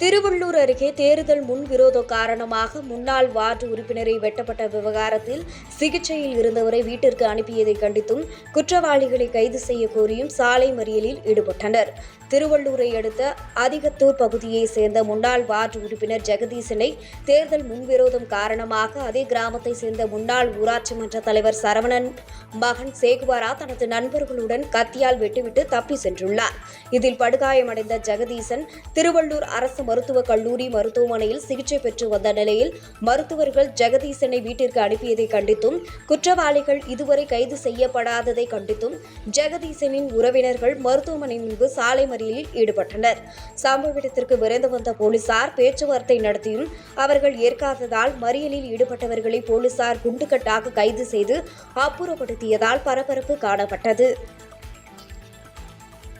திருவள்ளூர் அருகே தேர்தல் முன்விரோதம் காரணமாக முன்னாள் வார்டு உறுப்பினரை வெட்டப்பட்ட விவகாரத்தில் சிகிச்சையில் இருந்தவரை வீட்டிற்கு அனுப்பியதை கண்டித்தும் குற்றவாளிகளை கைது செய்ய கோரியும் சாலை மறியலில் ஈடுபட்டனர். திருவள்ளூரை அடுத்த அதிகத்தூர் பகுதியை சேர்ந்த முன்னாள் வார்டு உறுப்பினர் ஜெகதீசனை தேர்தல் முன்விரோதம் காரணமாக அதே கிராமத்தை சேர்ந்த முன்னாள் ஊராட்சி மன்ற தலைவர் சரவணன் மகன் சேகுவாரா தனது நண்பர்களுடன் கத்தியால் வெட்டிவிட்டு தப்பி சென்றுள்ளார். இதில் படுகாயமடைந்த ஜெகதீசன் திருவள்ளூர் அரசு மருத்துவக் கல்லூரி மருத்துவமனையில் சிகிச்சை பெற்று வந்த நிலையில் மருத்துவர்கள் ஜெகதீசனை வீட்டிற்கு அனுப்பியதை கண்டித்தும் குற்றவாளிகள் இதுவரை கைது செய்யப்படாததை கண்டித்தும் ஜெகதீசனின் உறவினர்கள் மருத்துவமனை முன்பு சாலை மறியலில் ஈடுபட்டனர். சம்பவ இடத்திற்கு விரைந்து வந்த போலீசார் பேச்சுவார்த்தை நடத்தியும் அவர்கள் ஏற்காததால் மறியலில் ஈடுபட்டவர்களை போலீசார் குண்டுகட்டாக கைது செய்து அப்புறப்படுத்தியதால் பரபரப்பு காணப்பட்டது.